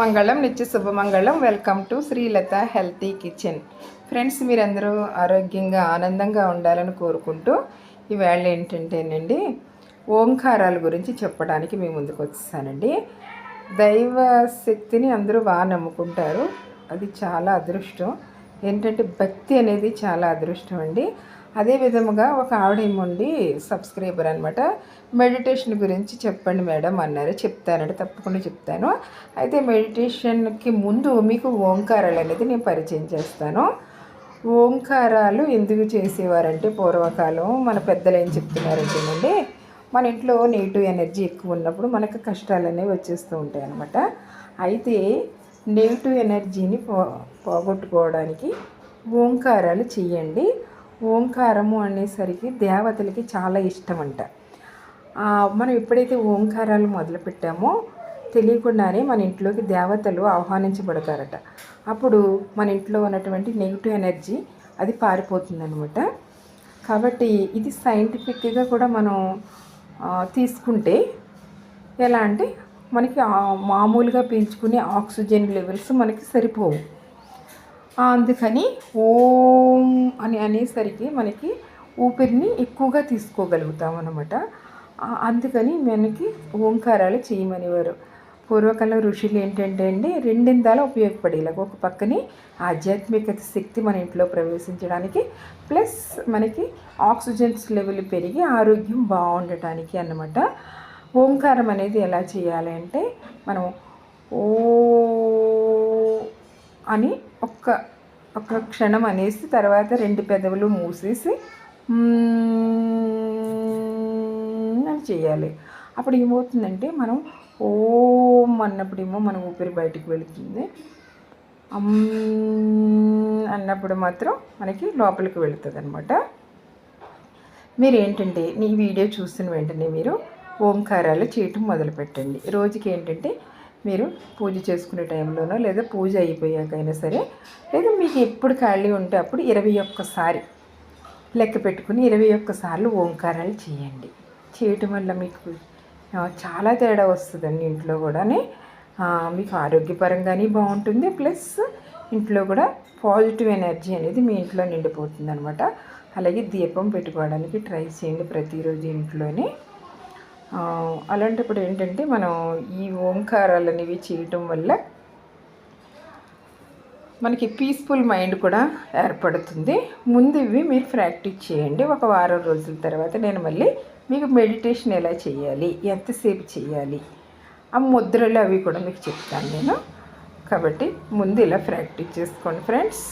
మంగళం నిత్య శుభమంగళం welcome to Srilatha healthy kitchen friends మీరందరూ ఆరోగ్యంగా ఆనందంగా ఉండాలని కోరుకుంటూ ఈవేళ ఏంటంటేనండి ఓంకారాల గురించి చెప్పడానికి మీ ముందుకు వచ్చేసానండి. దైవ శక్తిని అందరూ బాగా నమ్ముకుంటారు. అది చాలా అదృష్టం. ఏంటంటే భక్తి అనేది చాలా అదృష్టం అండి. అదే విధముగా ఒక ఆవిడ ఏముండి సబ్స్క్రైబర్ అనమాట మెడిటేషన్ గురించి చెప్పండి మేడం అన్నారు. చెప్తానండి తప్పకుండా చెప్తాను. అయితే మెడిటేషన్కి ముందు మీకు ఓంకారాలు అనేది నేను పరిచయం చేస్తాను. ఓంకారాలు ఎందుకు చేసేవారంటే పూర్వకాలం మన పెద్దలు ఏం చెప్తున్నారంటేనండి మన ఇంట్లో నెగిటివ్ ఎనర్జీ ఎక్కువ ఉన్నప్పుడు మనకు కష్టాలు అనేవి వచ్చేస్తూ ఉంటాయి అన్నమాట అయితే నెగిటివ్ ఎనర్జీని పో పోగొట్టుకోవడానికి ఓంకారాలు చేయండి. ఓంకారము అనేసరికి దేవతలకి చాలా ఇష్టం అంట మనం ఎప్పుడైతే ఓంకారాలు మొదలుపెట్టామో తెలియకుండానే మన ఇంట్లోకి దేవతలు ఆహ్వానించబడతారట. అప్పుడు మన ఇంట్లో ఉన్నటువంటి నెగిటివ్ ఎనర్జీ అది పారిపోతుందనమాట కాబట్టి ఇది సైంటిఫిక్గా కూడా మనం తీసుకుంటే ఎలా అంటే మనకి మామూలుగా పీల్చుకునే ఆక్సిజన్ లెవెల్స్ మనకి సరిపోవు. అందుకని ఓం అని అనేసరికి మనకి ఊపిరిని ఎక్కువగా తీసుకోగలుగుతాం అనమాట అందుకని మనకి ఓంకారాలు చేయమనేవారు. పూర్వకాలం ఋషులు ఏంటంటే అండి రెండిందాల ఉపయోగపడేలాగా ఒక పక్కనే ఆధ్యాత్మికత శక్తి మన ఇంట్లో ప్రవేశించడానికి ప్లస్ మనకి ఆక్సిజన్స్ లెవెల్ పెరిగి ఆరోగ్యం బాగుండటానికి అన్నమాట. ఓంకారం అనేది ఎలా చేయాలి అంటే మనం ఓ అని ఒక్క ఒక క్షణం అనేసి తర్వాత రెండు పెదవులు మూసేసి అని చేయాలి. అప్పుడు ఏమవుతుందంటే మనం ఓం అన్నప్పుడేమో మన ఊపిరి బయటకు వెళుతుంది. అమ్ అన్నప్పుడు మాత్రం మనకి లోపలికి వెళుతుంది అనమాట మీరు ఏంటంటే నీ వీడియో చూస్తున్న వెంటనే మీరు ఓంకారాలు చేయటం మొదలుపెట్టండి. రోజుకి ఏంటంటే మీరు పూజ చేసుకునే టైంలోనో లేదా పూజ అయిపోయాకైనా సరే లేదా మీకు ఎప్పుడు ఖాళీ ఉంటే అప్పుడు ఇరవై ఒక్కసారి లెక్క పెట్టుకుని ఇరవై ఒక్కసార్లు ఓంకారాలు చేయండి. చేయటం వల్ల మీకు చాలా తేడా వస్తుందండి ఇంట్లో కూడానే. మీకు ఆరోగ్యపరంగానే బాగుంటుంది. ప్లస్ ఇంట్లో కూడా పాజిటివ్ ఎనర్జీ అనేది మీ ఇంట్లో నిండిపోతుంది అనమాట అలాగే దీపం పెట్టుకోవడానికి ట్రై చేయండి ప్రతిరోజు ఇంట్లోనే. అలాంటప్పుడు ఏంటంటే మనం ఈ ఓంకారాలు అనేవి చేయటం వల్ల మనకి పీస్ఫుల్ మైండ్ కూడా ఏర్పడుతుంది. ముందు ఇవి మీరు ప్రాక్టీస్ చేయండి. ఒక వారం రోజుల తర్వాత నేను మళ్ళీ మీకు మెడిటేషన్ ఎలా చేయాలి ఎంతసేపు చేయాలి ఆ ముద్రలు అవి కూడా మీకు చెప్తాను నేను. కాబట్టి ముందు ఇలా ప్రాక్టీస్ చేసుకోండి ఫ్రెండ్స్